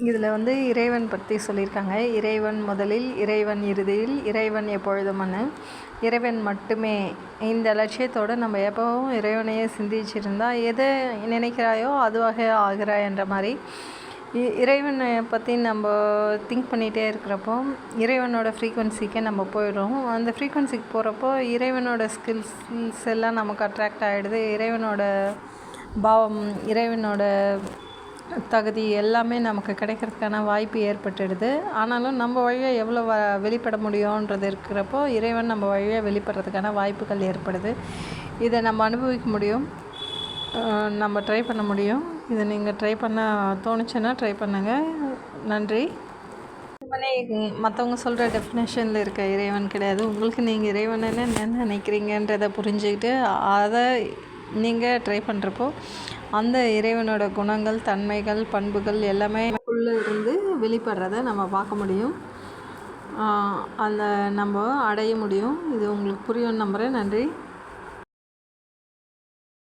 இதில் வந்து இறைவன் பற்றி சொல்லியிருக்காங்க. இறைவன் முதலில் இறைவன் இறுதியில் இறைவன் எப்பொழுதும்னு? இறைவன் மட்டுமே. இந்த லட்சியத்தோடு நம்ம எப்போவும் இறைவனையே சிந்திச்சிருந்தா எதை நினைக்கிறாயோ அதுவாக ஆகிறாய் என்ற மாதிரி. இ- இறைவனை பற்றி நம்ம திங்க் பண்ணிகிட்டே இருக்கிறப்போ இறைவனோட ஃப்ரீக்குவன்சிக்கே நம்ம போயிடும் அந்த ஃப்ரீக்குவன்சிக்கு போகிறப்போ இறைவனோட ஸ்கில்ஸ் எல்லாம் நமக்கு அட்ராக்ட் ஆகிடுது இறைவனோட பாவம் இறைவனோட தகுதி எல்லாமே நமக்கு கிடைக்கிறதுக்கான வாய்ப்பு ஏற்பட்டுடுது. ஆனாலும் நம்ம வழியாக எவ்வளோ வ வெளிப்பட முடியுன்றது இருக்கிறப்போ இறைவன் நம்ம வழியாக வெளிப்படுறதுக்கான வாய்ப்புகள் ஏற்படுது. இதை நம்ம அனுபவிக்க முடியும். நம்ம ட்ரை பண்ண முடியும். இதை நீங்கள் ட்ரை பண்ண தோணுச்சுன்னா ட்ரை பண்ணுங்கள் நன்றி. மற்றவங்க சொல்கிற டெஃபினேஷனில் இருக்க இறைவன் கிடையாது. உங்களுக்கு நீங்கள் இறைவன் என்ன நினைக்கிறீங்கன்றதை புரிஞ்சுக்கிட்டு அதை நீங்கள் ட்ரை பண்ணுறப்போ அந்த இறைவனோட குணங்கள் தன்மைகள் பண்புகள் எல்லாமே உள்ளே இருந்து வெளிப்படுறத நம்ம பார்க்க முடியும். ஆஹ் அந்த நம்ம அடைய முடியும். இது உங்களுக்கு புரியும் நம்புகிறேன் நன்றி.